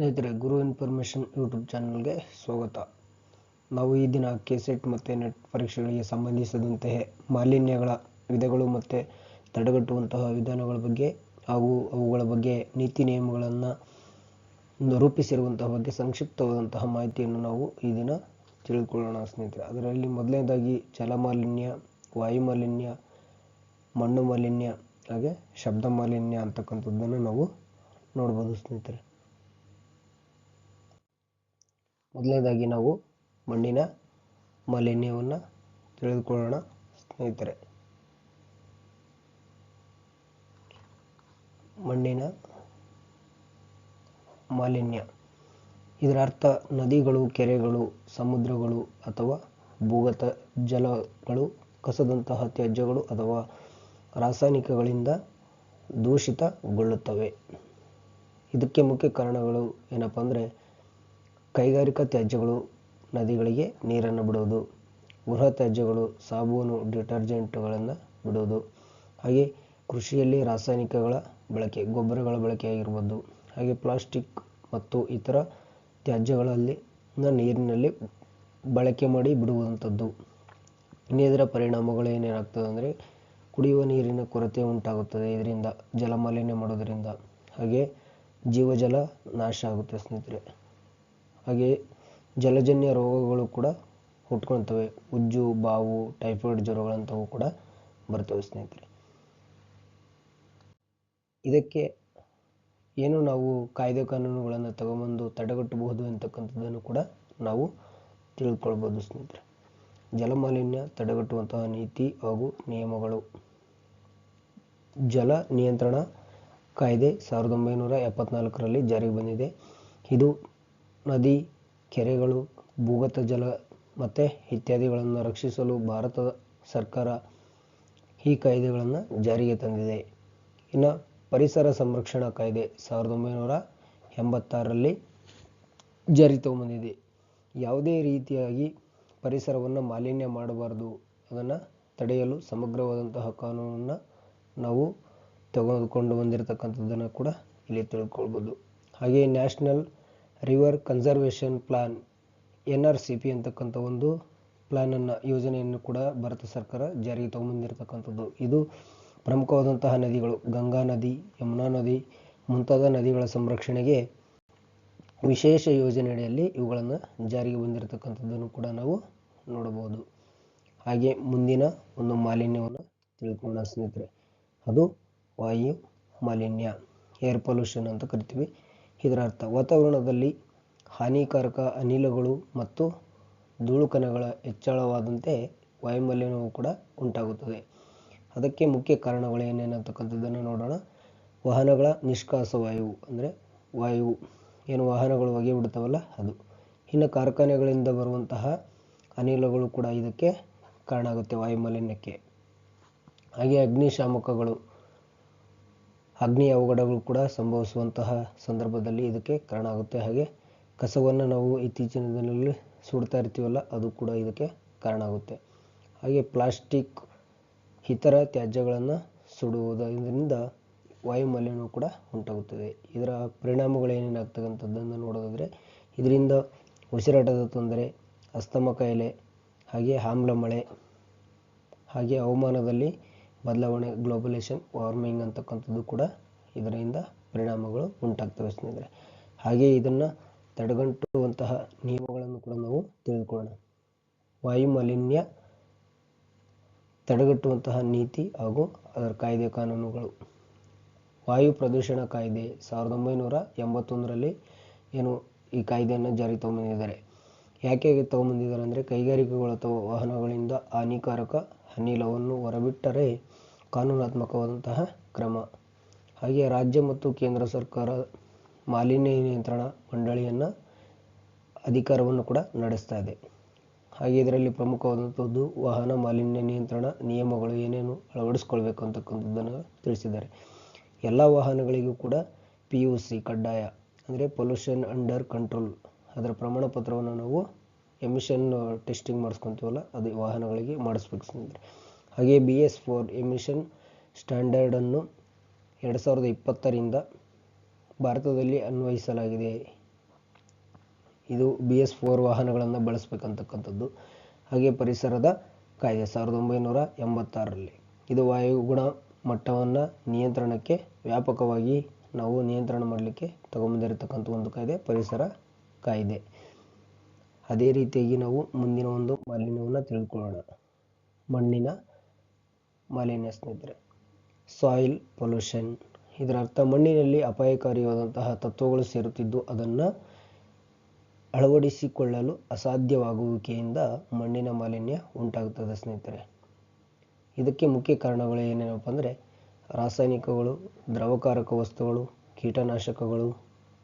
ಸ್ನೇಹಿತರೆ, ಗುರು information YouTube ಚಾನಲ್ಗೆ ಸ್ವಾಗತ. ನಾವು ಈ ದಿನ ಕೆ ಸೆಟ್ ಮತ್ತು ನೆಟ್ ಪರೀಕ್ಷೆಗಳಿಗೆ ಸಂಬಂಧಿಸಿದಂತೆ ಮಾಲಿನ್ಯಗಳ ವಿಧಗಳು ಮತ್ತು ತಡೆಗಟ್ಟುವಂತಹ ವಿಧಾನಗಳ ಬಗ್ಗೆ ಹಾಗೂ ಅವುಗಳ ಬಗ್ಗೆ ನೀತಿ ನಿಯಮಗಳನ್ನು ರೂಪಿಸಿರುವಂತಹ ಬಗ್ಗೆ ಸಂಕ್ಷಿಪ್ತವಾದಂತಹ ಮಾಹಿತಿಯನ್ನು ನಾವು ಈ ದಿನ ತಿಳಿದುಕೊಳ್ಳೋಣ ಸ್ನೇಹಿತರೆ. ಅದರಲ್ಲಿ ಮೊದಲನೇದಾಗಿ ಜಲಮಾಲಿನ್ಯ ವಾಯು ಮಾಲಿನ್ಯ, ಮಣ್ಣು ಮಾಲಿನ್ಯ, ಹಾಗೆ ಶಬ್ದ ಮಾಲಿನ್ಯ ಅಂತಕ್ಕಂಥದ್ದನ್ನು ನಾವು ನೋಡ್ಬೋದು ಸ್ನೇಹಿತರೆ. ಮೊದಲನೇದಾಗಿ ನಾವು ಮಣ್ಣಿನ ಮಾಲಿನ್ಯವನ್ನು ತಿಳಿದುಕೊಳ್ಳೋಣ, ಸ್ನೇಹಿತರೆ. ಮಣ್ಣಿನ ಮಾಲಿನ್ಯ. ಇದರ ಅರ್ಥ ನದಿಗಳು, ಕೆರೆಗಳು, ಸಮುದ್ರಗಳು ಅಥವಾ ಭೂಗತ ಜಲಗಳು, ಕಸದಂತಹ ತ್ಯಾಜ್ಯಗಳು ಅಥವಾ ರಾಸಾಯನಿಕಗಳಿಂದ ದೂಷಿತಗೊಳ್ಳುತ್ತವೆ. ಇದಕ್ಕೆ ಮುಖ್ಯ ಕಾರಣಗಳು ಏನಪ್ಪ ಅಂದರೆ ಕೈಗಾರಿಕಾ ತ್ಯಾಜ್ಯಗಳು ನದಿಗಳಿಗೆ ನೀರನ್ನು ಬಿಡುವುದು, ಗೃಹ ತ್ಯಾಜ್ಯಗಳು ಸಾಬೂನು ಡಿಟರ್ಜೆಂಟ್ಗಳನ್ನು ಬಿಡುವುದು, ಹಾಗೆ ಕೃಷಿಯಲ್ಲಿ ರಾಸಾಯನಿಕಗಳ ಬಳಕೆ, ಗೊಬ್ಬರಗಳ ಬಳಕೆ ಆಗಿರ್ಬೋದು ಹಾಗೆ ಪ್ಲಾಸ್ಟಿಕ್ ಮತ್ತು ಇತರ ತ್ಯಾಜ್ಯಗಳಲ್ಲಿ ನೀರಿನಲ್ಲಿ ಬಳಕೆ ಮಾಡಿ ಬಿಡುವಂಥದ್ದು. ಇನ್ನು ಇದರ ಪರಿಣಾಮಗಳು ಏನೇನಾಗ್ತದೆ ಅಂದರೆ ಕುಡಿಯುವ ನೀರಿನ ಕೊರತೆ ಉಂಟಾಗುತ್ತದೆ ಇದರಿಂದ, ಜಲಮಾಲಿನ್ಯ ಮಾಡೋದರಿಂದ ಹಾಗೆ ಜೀವಜಲ ನಾಶ ಆಗುತ್ತೆ ಸ್ನೇಹಿತರೆ. ಹಾಗೆ ಜಲಜನ್ಯ ರೋಗಗಳು ಕೂಡ ಹುಟ್ಕೊಳ್ತವೆ. ಉಜ್ಜು, ಬಾವು ಟೈಫಾಯ್ಡ್ ಜ್ವರಗಳಂಥವು ಕೂಡ ಬರ್ತವೆ ಸ್ನೇಹಿತರೆ. ಇದಕ್ಕೆ ಏನು ನಾವು ಕಾಯ್ದೆ ಕಾನೂನುಗಳನ್ನು ತಗೊಂಬಂದು ತಡೆಗಟ್ಟಬಹುದು ಅಂತಕ್ಕಂಥದ್ದನ್ನು ಕೂಡ ನಾವು ತಿಳ್ಕೊಳ್ಬೋದು ಸ್ನೇಹಿತರೆ. ಜಲಮಾಲಿನ್ಯ ತಡೆಗಟ್ಟುವಂತಹ ನೀತಿ ಹಾಗೂ ನಿಯಮಗಳು. ಜಲ ನಿಯಂತ್ರಣ ಕಾಯ್ದೆ ಸಾವಿರದ ಒಂಬೈನೂರ ಎಪ್ಪತ್ನಾಲ್ಕರಲ್ಲಿ ಜಾರಿಗೆ ಬಂದಿದೆ. ಇದು ನದಿ, ಕೆರೆಗಳು, ಭೂಗತ ಜಲ ಮತ್ತೆ ಇತ್ಯಾದಿಗಳನ್ನು ರಕ್ಷಿಸಲು ಭಾರತ ಸರ್ಕಾರ ಈ ಕಾಯ್ದೆಗಳನ್ನು ಜಾರಿಗೆ ತಂದಿದೆ. ಇನ್ನು ಪರಿಸರ ಸಂರಕ್ಷಣಾ ಕಾಯ್ದೆ ಸಾವಿರದ ಒಂಬೈನೂರ ಎಂಬತ್ತಾರರಲ್ಲಿ ಜಾರಿ ತಗೊಂಬಂದಿದೆ. ಯಾವುದೇ ರೀತಿಯಾಗಿ ಪರಿಸರವನ್ನು ಮಾಲಿನ್ಯ ಮಾಡಬಾರ್ದು. ಅದನ್ನು ತಡೆಯಲು ಸಮಗ್ರವಾದಂತಹ ಕಾನೂನನ್ನು ನಾವು ತೆಗೆದುಕೊಂಡು ಬಂದಿರತಕ್ಕಂಥದ್ದನ್ನು ಕೂಡ ಇಲ್ಲಿ ತಿಳ್ಕೊಳ್ಬೋದು. ಹಾಗೆ national river conservation plan N R C P ಅಂತಕ್ಕಂಥ ಒಂದು ಪ್ಲಾನನ್ನು ಯೋಜನೆಯನ್ನು ಕೂಡ ಭಾರತ ಸರ್ಕಾರ ಜಾರಿಗೆ ತಗೊಂಬಂದಿರತಕ್ಕಂಥದ್ದು. ಇದು ಪ್ರಮುಖವಾದಂತಹ ನದಿಗಳು ಗಂಗಾ ನದಿ, ಯಮುನಾ ನದಿ ಮುಂತಾದ ನದಿಗಳ ಸಂರಕ್ಷಣೆಗೆ ವಿಶೇಷ ಯೋಜನೆಯಡಿಯಲ್ಲಿ ಇವುಗಳನ್ನು ಜಾರಿಗೆ ಬಂದಿರತಕ್ಕಂಥದ್ದನ್ನು ಕೂಡ ನಾವು ನೋಡಬಹುದು. ಹಾಗೆ ಮುಂದಿನ ಒಂದು ಮಾಲಿನ್ಯವನ್ನು ತಿಳ್ಕೊಳ್ಳೋಣ ಸ್ನೇಹಿತರೆ. ಅದು ವಾಯು ಮಾಲಿನ್ಯ ಏರ್ ಪೊಲ್ಯೂಷನ್ ಅಂತ ಕರಿತೀವಿ. ಇದರ ಅರ್ಥ ವಾತಾವರಣದಲ್ಲಿ ಹಾನಿಕಾರಕ ಅನಿಲಗಳು ಮತ್ತು ಧೂಳುಕಣಗಳ ಹೆಚ್ಚಳವಾದಂತೆ ವಾಯುಮಾಲಿನ್ಯವು ಕೂಡ ಉಂಟಾಗುತ್ತದೆ. ಅದಕ್ಕೆ ಮುಖ್ಯ ಕಾರಣಗಳು ಏನೇನಂತಕ್ಕಂಥದ್ದನ್ನು ನೋಡೋಣ. ವಾಹನಗಳ ನಿಷ್ಕಾಸ ವಾಯು, ಅಂದರೆ ವಾಯು. ಏನು ವಾಹನಗಳು ಹೊಗೆ ಬಿಡ್ತಾವಲ್ಲ ಅದು. ಇನ್ನು ಕಾರ್ಖಾನೆಗಳಿಂದ ಬರುವಂತಹ ಅನಿಲಗಳು ಕೂಡ ಇದಕ್ಕೆ ಕಾರಣ ಆಗುತ್ತೆ ವಾಯುಮಾಲಿನ್ಯಕ್ಕೆ. ಹಾಗೆ ಅಗ್ನಿಶಾಮಕಗಳು. ಅಗ್ನಿ ಅವಘಡಗಳು ಕೂಡ ಸಂಭವಿಸುವಂತಹ ಸಂದರ್ಭದಲ್ಲಿ ಇದಕ್ಕೆ ಕಾರಣ ಆಗುತ್ತೆ. ಹಾಗೆ ಕಸವನ್ನು ನಾವು ಇತ್ತೀಚಿನ ದಿನಗಳಲ್ಲಿ ಸುಡ್ತಾ ಇರ್ತೀವಲ್ಲ, ಅದು ಕೂಡ ಇದಕ್ಕೆ ಕಾರಣ ಆಗುತ್ತೆ. ಹಾಗೆ ಪ್ಲಾಸ್ಟಿಕ್ ಇತರ ತ್ಯಾಜ್ಯಗಳನ್ನು ಸುಡುವುದರಿಂದ ವಾಯುಮಾಲಿನ್ಯವು ಕೂಡ ಉಂಟಾಗುತ್ತದೆ. ಇದರ ಪರಿಣಾಮಗಳು ಏನೇನಾಗ್ತಕ್ಕಂಥದ್ದನ್ನು ನೋಡೋದಾದರೆ, ಇದರಿಂದ ಉಸಿರಾಟದ ತೊಂದರೆ, ಅಸ್ತಮ ಕಾಯಿಲೆ, ಹಾಗೆ ಆಮ್ಲ ಮಳೆ ಹಾಗೆ ಹವಾಮಾನದಲ್ಲಿ ಬದಲಾವಣೆ ಗ್ಲೋಬಲೇಷನ್ ವಾರ್ಮಿಂಗ್ ಅಂತಕ್ಕಂಥದ್ದು ಕೂಡ ಇದರಿಂದ ಪರಿಣಾಮಗಳು ಉಂಟಾಗ್ತವೆ ಸ್ನೇಹಿತರೆ. ಹಾಗೆ ಇದನ್ನು ತಡೆಗಟ್ಟುವಂತಹ ನಿಯಮಗಳನ್ನು ಕೂಡ ನಾವು ತಿಳಿದುಕೊಳ್ಳೋಣ. ವಾಯು ಮಾಲಿನ್ಯ ತಡೆಗಟ್ಟುವಂತಹ ನೀತಿ ಹಾಗೂ ಅದರ ಕಾಯ್ದೆ ಕಾನೂನುಗಳು. ವಾಯು ಪ್ರದೂಷಣ ಕಾಯ್ದೆ ಸಾವಿರದ ಒಂಬೈನೂರ ಎಂಬತ್ತೊಂದರಲ್ಲಿ ಏನು ಈ ಕಾಯ್ದೆಯನ್ನು ಜಾರಿ ತಗೊಂಬಂದಿದ್ದಾರೆ. ಯಾಕೆ ತಗೊಂಬಂದಿದ್ದಾರೆ ಅಂದರೆ ಕೈಗಾರಿಕೆಗಳು ಅಥವಾ ವಾಹನಗಳಿಂದ ಹಾನಿಕಾರಕ ಅನಿಲವನ್ನು ಹೊರಬಿಟ್ಟರೆ ಕಾನೂನಾತ್ಮಕವಾದಂತಹ ಕ್ರಮ. ಹಾಗೆ ರಾಜ್ಯ ಮತ್ತು ಕೇಂದ್ರ ಸರ್ಕಾರ ಮಾಲಿನ್ಯ ನಿಯಂತ್ರಣ ಮಂಡಳಿಯನ್ನು ಅಧಿಕಾರವನ್ನು ಕೂಡ ನಡೆಸ್ತಾ ಇದೆ. ಹಾಗೆ ಇದರಲ್ಲಿ ಪ್ರಮುಖವಾದಂಥದ್ದು ವಾಹನ ಮಾಲಿನ್ಯ ನಿಯಂತ್ರಣ ನಿಯಮಗಳು ಏನೇನು ಅಳವಡಿಸ್ಕೊಳ್ಬೇಕು ಅಂತಕ್ಕಂಥದ್ದನ್ನು ತಿಳಿಸಿದ್ದಾರೆ. ಎಲ್ಲ ವಾಹನಗಳಿಗೂ ಕೂಡ ಪಿ ಯು ಸಿ ಕಡ್ಡಾಯ, ಅಂದರೆ ಪೊಲ್ಯೂಷನ್ ಅಂಡರ್ ಕಂಟ್ರೋಲ್ ಅದರ ಪ್ರಮಾಣ ಪತ್ರವನ್ನು ನಾವು ಎಮಿಷನ್ ಟೆಸ್ಟಿಂಗ್ ಮಾಡಿಸ್ಕೊತೀವಲ್ಲ, ಅದು ವಾಹನಗಳಿಗೆ ಮಾಡಿಸ್ಬೇಕು ಸ್ನೇಹಿತರೆ. ಹಾಗೆ ಬಿ ಎಸ್ ಫೋರ್ ಎಮಿಷನ್ ಸ್ಟ್ಯಾಂಡರ್ಡನ್ನು ಎರಡು ಸಾವಿರದ ಇಪ್ಪತ್ತರಿಂದ ಭಾರತದಲ್ಲಿ ಅನ್ವಯಿಸಲಾಗಿದೆ. ಇದು ಬಿ ಎಸ್ ಫೋರ್ ವಾಹನಗಳನ್ನು ಬಳಸಬೇಕಂತಕ್ಕಂಥದ್ದು. ಹಾಗೆ ಪರಿಸರದ ಕಾಯ್ದೆ, ಸಾವಿರದ ಒಂಬೈನೂರ ಎಂಬತ್ತಾರರಲ್ಲಿ. ಇದು ವಾಯುಗುಣ ಮಟ್ಟವನ್ನು ನಿಯಂತ್ರಣಕ್ಕೆ ವ್ಯಾಪಕವಾಗಿ ನಾವು ನಿಯಂತ್ರಣ ಮಾಡಲಿಕ್ಕೆ ತಗೊಂಬಂದಿರತಕ್ಕಂಥ ಒಂದು ಕಾಯ್ದೆ, ಪರಿಸರ ಕಾಯ್ದೆ. ಅದೇ ರೀತಿಯಾಗಿ ನಾವು ಮುಂದಿನ ಒಂದು ಮಾಲಿನ್ಯವನ್ನು ತಿಳ್ಕೊಳ್ಳೋಣ. ಮಣ್ಣಿನ ಮಾಲಿನ್ಯ ಸ್ನೇಹಿತರೆ. ಸಾಯಿಲ್ ಪೊಲ್ಯೂಷನ್ ಇದರ ಅರ್ಥ ಮಣ್ಣಿನಲ್ಲಿ ಅಪಾಯಕಾರಿಯಾದಂತಹ ತತ್ವಗಳು ಸೇರುತ್ತಿದ್ದು, ಅದನ್ನು ಅಳವಡಿಸಿಕೊಳ್ಳಲು ಅಸಾಧ್ಯವಾಗುವಿಕೆಯಿಂದ ಮಣ್ಣಿನ ಮಾಲಿನ್ಯ ಉಂಟಾಗುತ್ತದೆ ಸ್ನೇಹಿತರೆ. ಇದಕ್ಕೆ ಮುಖ್ಯ ಕಾರಣಗಳು ಏನೇನಪ್ಪ ಅಂದರೆ, ರಾಸಾಯನಿಕಗಳು, ದ್ರವಕಾರಕ ವಸ್ತುಗಳು, ಕೀಟನಾಶಕಗಳು,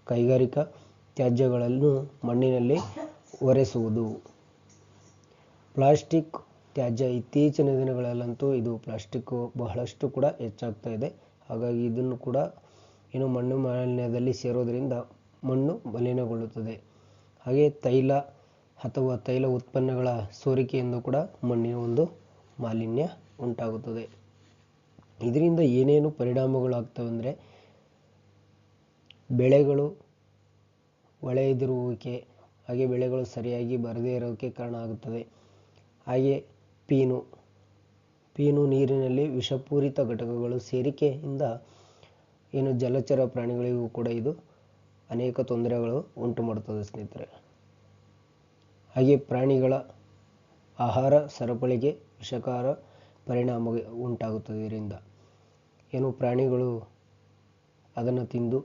ಕೈಗಾರಿಕಾ ತ್ಯಾಜ್ಯಗಳನ್ನು ಮಣ್ಣಿನಲ್ಲಿ ಒರೆಸುವುದು. ಪ್ಲಾಸ್ಟಿಕ್ ತ್ಯಾಜ್ಯ ಇತ್ತೀಚಿನ ದಿನಗಳಲ್ಲಂತೂ ಇದು ಪ್ಲಾಸ್ಟಿಕ್ ಬಹಳಷ್ಟು ಕೂಡ ಹೆಚ್ಚಾಗ್ತಾ ಇದೆ. ಹಾಗಾಗಿ ಇದನ್ನು ಕೂಡ ಏನು ಮಣ್ಣು ಮಾಲಿನ್ಯದಲ್ಲಿ ಸೇರೋದರಿಂದ ಮಣ್ಣು ಮಲಿನಗೊಳ್ಳುತ್ತದೆ. ಹಾಗೆ ತೈಲ ಅಥವಾ ತೈಲ ಉತ್ಪನ್ನಗಳ ಸೋರಿಕೆಯಿಂದ ಕೂಡ ಮಣ್ಣಿನ ಒಂದು ಮಾಲಿನ್ಯ ಉಂಟಾಗುತ್ತದೆ. ಇದರಿಂದ ಏನೇನು ಪರಿಣಾಮಗಳಾಗ್ತವೆ ಅಂದರೆ ಬೆಳೆಗಳು ಒಳೆಯದಿರುವಿಕೆ ಹಾಗೆ ಬೆಳೆಗಳು ಸರಿಯಾಗಿ ಬರದೇ ಇರೋಕ್ಕೆ ಕಾರಣ ಆಗುತ್ತದೆ ಹಾಗೆ ಪೀನು. ಪೀನು ನೀರಿನಲ್ಲಿ ವಿಷಪೂರಿತ ಘಟಕಗಳು ಸೇರಿಕೆಯಿಂದ ಏನು ಜಲಚರ ಪ್ರಾಣಿಗಳಿಗೂ ಕೂಡ ಇದು ಅನೇಕ ತೊಂದರೆಗಳು ಉಂಟು ಮಾಡುತ್ತದೆ ಸ್ನೇಹಿತರೆ. ಹಾಗೆ ಪ್ರಾಣಿಗಳ ಆಹಾರ ಸರಪಳಿಗೆ ವಿಷಕಾರ ಪರಿಣಾಮ ಉಂಟಾಗುತ್ತದೆ ಇದರಿಂದ. ಏನು ಪ್ರಾಣಿಗಳು ಅದನ್ನು ತಿಂದು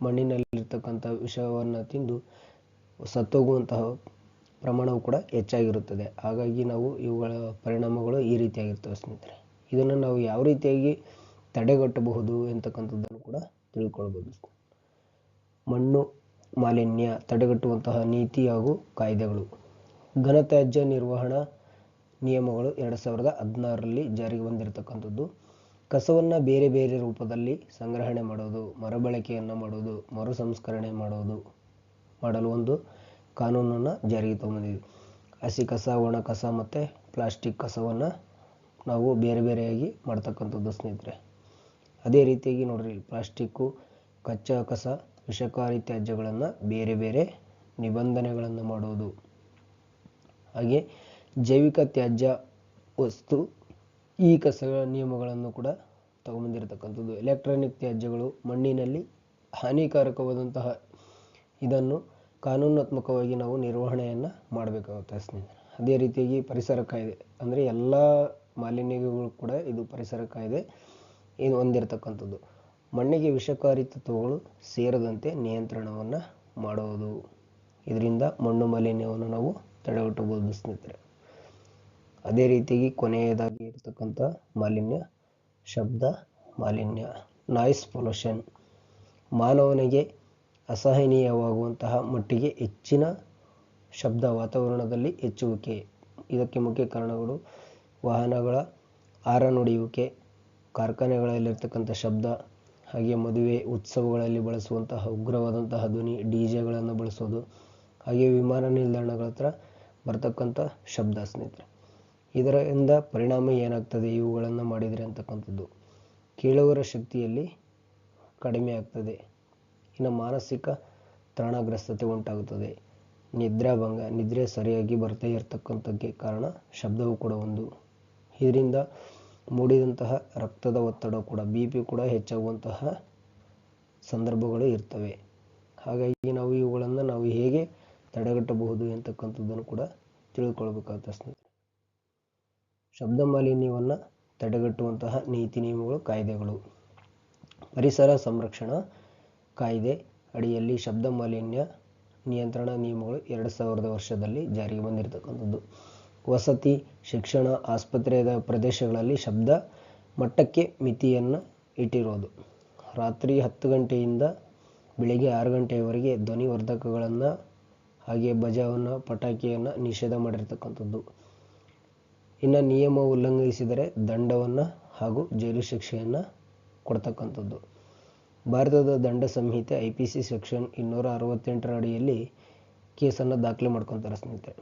ಮಣ್ಣಿನಲ್ಲಿರ್ತಕ್ಕಂಥ ವಿಷವನ್ನು ತಿಂದು ಸತ್ತೋಗುವಂತಹ ಪ್ರಮಾಣವು ಕೂಡ ಹೆಚ್ಚಾಗಿರುತ್ತದೆ. ಹಾಗಾಗಿ ನಾವು ಇವುಗಳ ಪರಿಣಾಮಗಳು ಈ ರೀತಿಯಾಗಿರ್ತವೆ ಸ್ನೇಹಿತರೆ. ಇದನ್ನು ನಾವು ಯಾವ ರೀತಿಯಾಗಿ ತಡೆಗಟ್ಟಬಹುದು ಎಂತಕ್ಕಂಥದ್ದನ್ನು ಕೂಡ ತಿಳ್ಕೊಳ್ಬೋದು ಮಣ್ಣು ಮಾಲಿನ್ಯ ತಡೆಗಟ್ಟುವಂತಹ ನೀತಿ ಹಾಗೂ ಕಾಯ್ದೆಗಳು. ಘನತ್ಯಾಜ್ಯ ನಿರ್ವಹಣಾ ನಿಯಮಗಳು ಎರಡು ಸಾವಿರದ ಹದಿನಾರರಲ್ಲಿ ಜಾರಿಗೆ ಬಂದಿರತಕ್ಕಂಥದ್ದು. ಕಸವನ್ನು ಬೇರೆ ಬೇರೆ ರೂಪದಲ್ಲಿ ಸಂಗ್ರಹಣೆ ಮಾಡೋದು, ಮರುಬಳಕೆಯನ್ನು ಮಾಡೋದು ಮರು ಸಂಸ್ಕರಣೆ ಮಾಡೋದು ಮಾಡಲು ಒಂದು ಕಾನೂನನ್ನು ಜಾರಿಗೆ ತಗೊಂಬಂದಿದೆ ಹಸಿ ಕಸ, ಒಣ ಕಸ ಮತ್ತು ಪ್ಲಾಸ್ಟಿಕ್ ಕಸವನ್ನು ನಾವು ಬೇರೆ ಬೇರೆಯಾಗಿ ಮಾಡ್ತಕ್ಕಂಥದ್ದು ಸ್ನೇಹಿತರೆ. ಅದೇ ರೀತಿಯಾಗಿ ನೋಡಿರಿ, ಪ್ಲಾಸ್ಟಿಕ್ಕು, ಕಚ್ಚಾ ಕಸ, ವಿಷಕಾರಿ ತ್ಯಾಜ್ಯಗಳನ್ನು ಬೇರೆ ಬೇರೆ ನಿಬಂಧನೆಗಳನ್ನು ಮಾಡೋದು. ಹಾಗೆ ಜೈವಿಕ ತ್ಯಾಜ್ಯ ವಸ್ತು, ಈ ಕಸಗಳ ನಿಯಮಗಳನ್ನು ಕೂಡ ತಗೊಂಬಂದಿರತಕ್ಕಂಥದ್ದು. ಎಲೆಕ್ಟ್ರಾನಿಕ್ ತ್ಯಾಜ್ಯಗಳು ಮಣ್ಣಿನಲ್ಲಿ ಹಾನಿಕಾರಕವಾದಂತಹ ಇದನ್ನು ಕಾನೂನಾತ್ಮಕವಾಗಿ ನಾವು ನಿರ್ವಹಣೆಯನ್ನು ಮಾಡಬೇಕಾಗುತ್ತೆ ಸ್ನೇಹಿತರೆ ಅದೇ ರೀತಿಯಾಗಿ ಪರಿಸರ ಕಾಯ್ದೆ, ಅಂದರೆ ಎಲ್ಲ ಮಾಲಿನ್ಯಗಳು ಕೂಡ ಇದು ಪರಿಸರ ಕಾಯ್ದೆ ಇದು ಹೊಂದಿರತಕ್ಕಂಥದ್ದು. ಮಣ್ಣಿಗೆ ವಿಷಕಾರಿ ತತ್ವಗಳು ಸೇರದಂತೆ ನಿಯಂತ್ರಣವನ್ನು ಮಾಡೋದು. ಇದರಿಂದ ಮಣ್ಣು ಮಾಲಿನ್ಯವನ್ನು ನಾವು ತಡೆಗಟ್ಟಬಹುದು ಸ್ನೇಹಿತರೆ. ಅದೇ ರೀತಿಯಾಗಿ ಕೊನೆಯದಾಗಿ ಇರತಕ್ಕಂಥ ಮಾಲಿನ್ಯ, ಶಬ್ದ ಮಾಲಿನ್ಯ ನಾಯ್ಸ್ ಪೊಲ್ಯೂಷನ್ ಮಾನವನಿಗೆ ಅಸಹನೀಯವಾಗುವಂತಹ ಮಟ್ಟಿಗೆ ಹೆಚ್ಚಿನ ಶಬ್ದ ವಾತಾವರಣದಲ್ಲಿ ಹೆಚ್ಚುವಿಕೆ. ಇದಕ್ಕೆ ಮುಖ್ಯ ಕಾರಣಗಳು ವಾಹನಗಳ ಹಾರನ್ ಹೊಡೆಯುವಿಕೆ ಕಾರ್ಖಾನೆಗಳಲ್ಲಿರ್ತಕ್ಕಂಥ ಶಬ್ದ ಹಾಗೆ ಮದುವೆ, ಉತ್ಸವಗಳಲ್ಲಿ ಬಳಸುವಂತಹ ಉಗ್ರವಾದಂತಹ ಧ್ವನಿ, ಡಿ ಜೆಗಳನ್ನು ಬಳಸೋದು ಹಾಗೆ ವಿಮಾನ ನಿಲ್ದಾಣಗಳ ಹತ್ರ ಬರ್ತಕ್ಕಂಥ ಶಬ್ದ ಸ್ನೇಹಿತರೆ. ಇದರಿಂದ ಪರಿಣಾಮ ಏನಾಗ್ತದೆ? ಇವುಗಳನ್ನು ಮಾಡಿದರೆ ಅಂತಕ್ಕಂಥದ್ದು ಕೇಳುವರ ಶಕ್ತಿಯಲ್ಲಿ ಕಡಿಮೆ ಆಗ್ತದೆ. ಇನ್ನು ಮಾನಸಿಕ ತ್ರಾಣಗ್ರಸ್ತತೆ ಉಂಟಾಗುತ್ತದೆ. ನಿದ್ರಾಭಂಗ ನಿದ್ರೆ ಸರಿಯಾಗಿ ಬರದೇ ಇರತಕ್ಕಂಥಕ್ಕೆ ಕಾರಣ ಶಬ್ದವು ಕೂಡ ಒಂದು. ಇದರಿಂದ ಮೂಡಿದಂತಹ ರಕ್ತದ ಒತ್ತಡ ಕೂಡ, ಬಿ ಪಿ ಕೂಡ ಹೆಚ್ಚಾಗುವಂತಹ ಸಂದರ್ಭಗಳು ಇರ್ತವೆ. ಹಾಗಾಗಿ ನಾವು ಇವುಗಳನ್ನು ನಾವು ಹೇಗೆ ತಡೆಗಟ್ಟಬಹುದು ಎಂತಕ್ಕಂಥದ್ದನ್ನು ಕೂಡ ತಿಳ್ಕೊಳ್ಬೇಕಾಗುತ್ತೆ ಸ್ನೇಹಿತರೆ ಶಬ್ದ ಮಾಲಿನ್ಯವನ್ನು ತಡೆಗಟ್ಟುವಂತಹ ನೀತಿ ನಿಯಮಗಳು, ಕಾಯ್ದೆಗಳು. ಪರಿಸರ ಸಂರಕ್ಷಣಾ ಕಾಯ್ದೆ ಅಡಿಯಲ್ಲಿ ಶಬ್ದ ಮಾಲಿನ್ಯ ನಿಯಂತ್ರಣ ನಿಯಮಗಳು ಎರಡು ಸಾವಿರದ ವರ್ಷದಲ್ಲಿ ಜಾರಿಗೆ ಬಂದಿರತಕ್ಕಂಥದ್ದು. ವಸತಿ, ಶಿಕ್ಷಣ ಆಸ್ಪತ್ರೆಯ ಪ್ರದೇಶಗಳಲ್ಲಿ ಶಬ್ದ ಮಟ್ಟಕ್ಕೆ ಮಿತಿಯನ್ನು ಇಟ್ಟಿರೋದು. ರಾತ್ರಿ ಹತ್ತು ಗಂಟೆಯಿಂದ ಬೆಳಿಗ್ಗೆ ಆರು ಗಂಟೆಯವರೆಗೆ ಧ್ವನಿವರ್ಧಕಗಳನ್ನು ಹಾಗೆ ಬಜಾವನ್ನು, ಪಟಾಕಿಯನ್ನು ನಿಷೇಧ ಮಾಡಿರ್ತಕ್ಕಂಥದ್ದು. ಇನ್ನು ನಿಯಮ ಉಲ್ಲಂಘಿಸಿದರೆ ದಂಡವನ್ನು ಹಾಗೂ ಜೈಲು ಶಿಕ್ಷೆಯನ್ನು ಕೊಡ್ತಕ್ಕಂಥದ್ದು. ಭಾರತದ ದಂಡ ಸಂಹಿತೆ ಐ ಪಿ ಸಿ ಸೆಕ್ಷನ್ ಇನ್ನೂರ ಅರವತ್ತೆಂಟರ ಅಡಿಯಲ್ಲಿ ಕೇಸನ್ನು ದಾಖಲೆ ಮಾಡ್ಕೊತಾರೆ ಸ್ನೇಹಿತರೆ.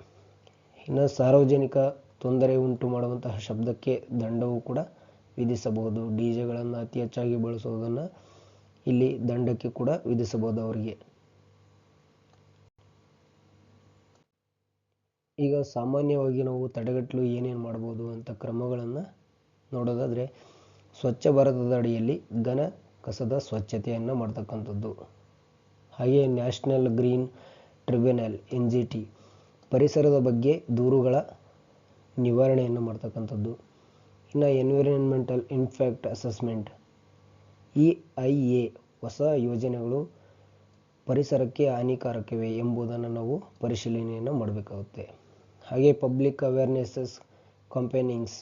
ಇನ್ನು ಸಾರ್ವಜನಿಕ ತೊಂದರೆ ಉಂಟು ಮಾಡುವಂತಹ ಶಬ್ದಕ್ಕೆ ದಂಡವು ಕೂಡ ವಿಧಿಸಬಹುದು. ಡಿ ಜೆಗಳನ್ನು ಅತಿ ಹೆಚ್ಚಾಗಿ ಬಳಸುವುದನ್ನು ಇಲ್ಲಿ ದಂಡಕ್ಕೆ ಕೂಡ ವಿಧಿಸಬಹುದು ಅವರಿಗೆ. ಈಗ ಸಾಮಾನ್ಯವಾಗಿ ನಾವು ತಡೆಗಟ್ಟಲು ಏನೇನು ಮಾಡ್ಬೋದು ಅಂತ ಕ್ರಮಗಳನ್ನು ನೋಡೋದಾದರೆ, ಸ್ವಚ್ಛ ಭಾರತದ ಅಡಿಯಲ್ಲಿ ಘನ ಕಸದ ಸ್ವಚ್ಛತೆಯನ್ನು ಮಾಡ್ತಕ್ಕಂಥದ್ದು. ಹಾಗೆ national green tribunal, N G T, ಪರಿಸರದ ಬಗ್ಗೆ ದೂರುಗಳ ನಿವಾರಣೆಯನ್ನು ಮಾಡ್ತಕ್ಕಂಥದ್ದು. ಇನ್ನು environmental impact assessment E I A, ಹೊಸ ಯೋಜನೆಗಳು ಪರಿಸರಕ್ಕೆ ಹಾನಿಕಾರಕವೇ ಎಂಬುದನ್ನು ನಾವು ಪರಿಶೀಲನೆಯನ್ನು ಮಾಡಬೇಕಾಗುತ್ತೆ. ಹಾಗೆ ಪಬ್ಲಿಕ್ ಅವೇರ್ನೆಸ್ಸಸ್ ಕಂಪೇನಿಂಗ್ಸ್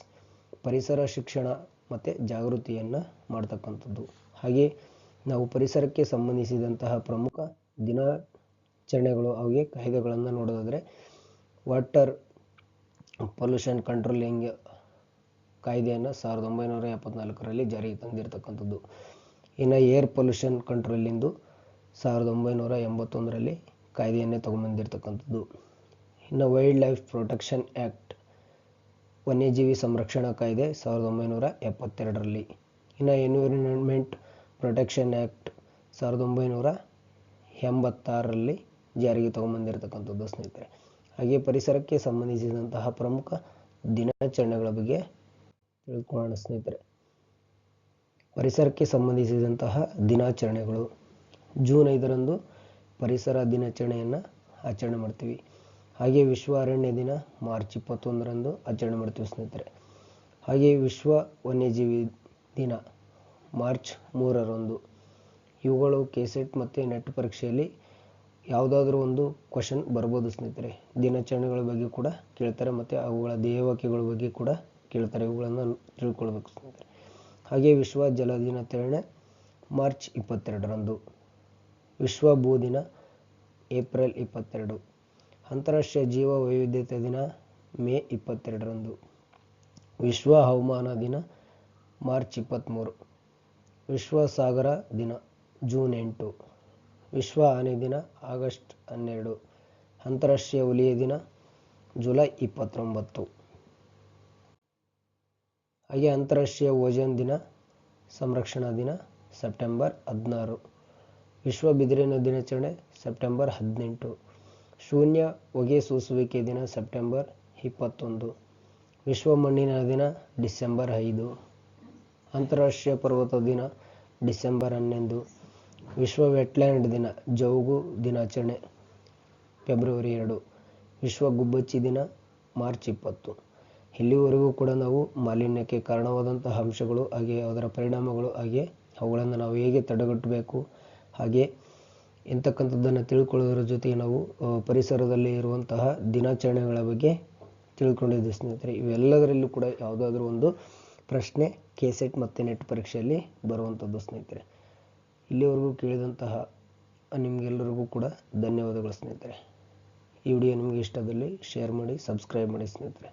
ಪರಿಸರ ಶಿಕ್ಷಣ ಮತ್ತು ಜಾಗೃತಿಯನ್ನು ಮಾಡ್ತಕ್ಕಂಥದ್ದು. ಹಾಗೆ ನಾವು ಪರಿಸರಕ್ಕೆ ಸಂಬಂಧಿಸಿದಂತಹ ಪ್ರಮುಖ ದಿನಾಚರಣೆಗಳು ಹಾಗೆ ಕಾಯ್ದೆಗಳನ್ನು ನೋಡೋದಾದರೆ ವಾಟರ್ ಪೊಲ್ಯೂಷನ್ ಕಂಟ್ರೋಲಿಂಗ್ ಕಾಯ್ದೆಯನ್ನು ಸಾವಿರದ ಒಂಬೈನೂರ ಎಪ್ಪತ್ನಾಲ್ಕರಲ್ಲಿ ಜಾರಿಗೆ ತಂದಿರತಕ್ಕಂಥದ್ದು. ಇನ್ನು ಏರ್ ಪೊಲ್ಯೂಷನ್ ಕಂಟ್ರೋಲಿಂದು ಸಾವಿರದ ಒಂಬೈನೂರ ಎಂಬತ್ತೊಂದರಲ್ಲಿ ಕಾಯ್ದೆಯನ್ನೇ ತೊಗೊಂಬಂದಿರತಕ್ಕಂಥದ್ದು ಇನ್ನು ವೈಲ್ಡ್ ಲೈಫ್ ಪ್ರೊಟೆಕ್ಷನ್ ಆ್ಯಕ್ಟ್ ವನ್ಯಜೀವಿ ಸಂರಕ್ಷಣಾ ಕಾಯ್ದೆ ಸಾವಿರದ ಒಂಬೈನೂರ ಎಪ್ಪತ್ತೆರಡರಲ್ಲಿ. ಇನ್ನು ಎನ್ವಿರಾನ್ಮೆಂಟ್ ಪ್ರೊಟೆಕ್ಷನ್ ಆ್ಯಕ್ಟ್ ಸಾವಿರದ ಒಂಬೈನೂರ ಎಂಬತ್ತಾರರಲ್ಲಿ ಜಾರಿಗೆ ತೊಗೊಂಬಂದಿರತಕ್ಕಂಥದ್ದು ಸ್ನೇಹಿತರೆ. ಹಾಗೆ ಪರಿಸರಕ್ಕೆ ಸಂಬಂಧಿಸಿದಂತಹ ಪ್ರಮುಖ ದಿನಾಚರಣೆಗಳ ಬಗ್ಗೆ ತಿಳ್ಕೊಳ್ಳೋಣ ಸ್ನೇಹಿತರೆ. ಪರಿಸರಕ್ಕೆ ಸಂಬಂಧಿಸಿದಂತಹ ದಿನಾಚರಣೆಗಳು. ಜೂನ್ ಐದರಂದು ಪರಿಸರ ದಿನಾಚರಣೆಯನ್ನು ಆಚರಣೆ ಮಾಡ್ತೀವಿ. ಹಾಗೆ ವಿಶ್ವ ಅರಣ್ಯ ದಿನ ಮಾರ್ಚ್ ಇಪ್ಪತ್ತೊಂದರಂದು ಆಚರಣೆ ಮಾಡ್ತೀವಿ ಸ್ನೇಹಿತರೆ. ಹಾಗೆ ವಿಶ್ವ ವನ್ಯಜೀವಿ ದಿನ ಮಾರ್ಚ್ ಮೂರರಂದು. ಇವುಗಳು ಕೆಸೆಟ್ ಮತ್ತು ನೆಟ್ ಪರೀಕ್ಷೆಯಲ್ಲಿ ಯಾವುದಾದ್ರೂ ಒಂದು ಕ್ವಶನ್ ಬರ್ಬೋದು ಸ್ನೇಹಿತರೆ. ದಿನಾಚರಣೆಗಳ ಬಗ್ಗೆ ಕೂಡ ಕೇಳ್ತಾರೆ ಮತ್ತು ಅವುಗಳ ಧ್ಯೇಯವಾಕ್ಯಗಳ ಬಗ್ಗೆ ಕೂಡ ಕೇಳ್ತಾರೆ. ಇವುಗಳನ್ನು ತಿಳ್ಕೊಳ್ಬೇಕು ಸ್ನೇಹಿತರೆ. ಹಾಗೆ ವಿಶ್ವ ಜಲ ದಿನಾಚರಣೆ ಮಾರ್ಚ್ ಇಪ್ಪತ್ತೆರಡರಂದು. ವಿಶ್ವ ಭೂ ದಿನ ಏಪ್ರಿಲ್ ಇಪ್ಪತ್ತೆರಡು. ಅಂತಾರಾಷ್ಟ್ರೀಯ ಜೀವ ವೈವಿಧ್ಯತೆ ದಿನ ಮೇ ಇಪ್ಪತ್ತೆರಡರಂದು. ವಿಶ್ವ ಹವಾಮಾನ ದಿನ ಮಾರ್ಚ್ ಇಪ್ಪತ್ತ್ಮೂರು. ವಿಶ್ವ ಸಾಗರ ದಿನ, ಜೂನ್ ಎಂಟು. ವಿಶ್ವ ಆನೆ ದಿನ, ಆಗಸ್ಟ್ ಹನ್ನೆರಡು. ಅಂತಾರಾಷ್ಟ್ರೀಯ ಹುಲಿಯ ದಿನ, ಜುಲೈ ಇಪ್ಪತ್ತೊಂಬತ್ತು. ಹಾಗೆ ಅಂತಾರಾಷ್ಟ್ರೀಯ ಓಜನ್ ದಿನ, ಸಂರಕ್ಷಣಾ ದಿನ, ಸೆಪ್ಟೆಂಬರ್ ಹದಿನಾರು. ವಿಶ್ವ ಬಿದಿರಿನ ದಿನಾಚರಣೆ, ಸೆಪ್ಟೆಂಬರ್ ಹದಿನೆಂಟು. ಶೂನ್ಯ ಹೊಗೆ ಸೂಸುವಿಕೆ ದಿನ, ಸೆಪ್ಟೆಂಬರ್ ಇಪ್ಪತ್ತೊಂದು. ವಿಶ್ವ ಮಣ್ಣಿನ ದಿನ, ಡಿಸೆಂಬರ್ ಐದು. ಅಂತಾರಾಷ್ಟ್ರೀಯ ಪರ್ವತ ದಿನ, ಡಿಸೆಂಬರ್ ಹನ್ನೊಂದು, ವಿಶ್ವ ವೆಟ್ಲ್ಯಾಂಡ್ ದಿನ ಜೌಗು ದಿನಾಚರಣೆ, ಫೆಬ್ರವರಿ ಎರಡು, ವಿಶ್ವ ಗುಬ್ಬಚ್ಚಿ ದಿನ, ಮಾರ್ಚ್ ಇಪ್ಪತ್ತು. ಇಲ್ಲಿವರೆಗೂ ಕೂಡ ನಾವು ಮಾಲಿನ್ಯಕ್ಕೆ ಕಾರಣವಾದಂತಹ ಅಂಶಗಳು ಹಾಗೆ ಅದರ ಪರಿಣಾಮಗಳು ಹಾಗೆ ಅವುಗಳನ್ನು ನಾವು ಹೇಗೆ ತಡೆಗಟ್ಟಬೇಕು, ಹಾಗೆ ಎಂತಕ್ಕಂಥದ್ದನ್ನು ತಿಳ್ಕೊಳ್ಳೋದ್ರ ಜೊತೆಗೆ ನಾವು ಪರಿಸರದಲ್ಲಿ ಇರುವಂತಹ ದಿನಾಚರಣೆಗಳ ಬಗ್ಗೆ ತಿಳ್ಕೊಂಡಿದ್ದೀವಿ ಸ್ನೇಹಿತರೆ. ಇವೆಲ್ಲದರಲ್ಲೂ ಕೂಡ ಯಾವುದಾದ್ರೂ ಒಂದು ಪ್ರಶ್ನೆ ಕೆ ಸೆಟ್ ಮತ್ತು ನೆಟ್ ಪರೀಕ್ಷೆಯಲ್ಲಿ ಬರುವಂಥದ್ದು ಸ್ನೇಹಿತರೆ. ಇಲ್ಲಿವರೆಗೂ ಕೇಳಿದಂತಹ ನಿಮಗೆಲ್ಲರಿಗೂ ಕೂಡ ಧನ್ಯವಾದಗಳು ಸ್ನೇಹಿತರೆ. ಈ ವಿಡಿಯೋ ನಿಮಗೆ ಇಷ್ಟದಲ್ಲಿ ಶೇರ್ ಮಾಡಿ ಸಬ್ಸ್ಕ್ರೈಬ್ ಮಾಡಿ ಸ್ನೇಹಿತರೆ.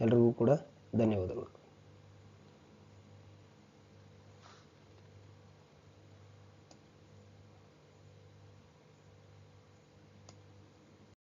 ಎಲ್ರಿಗೂ ಕೂಡ ಧನ್ಯವಾದಗಳು.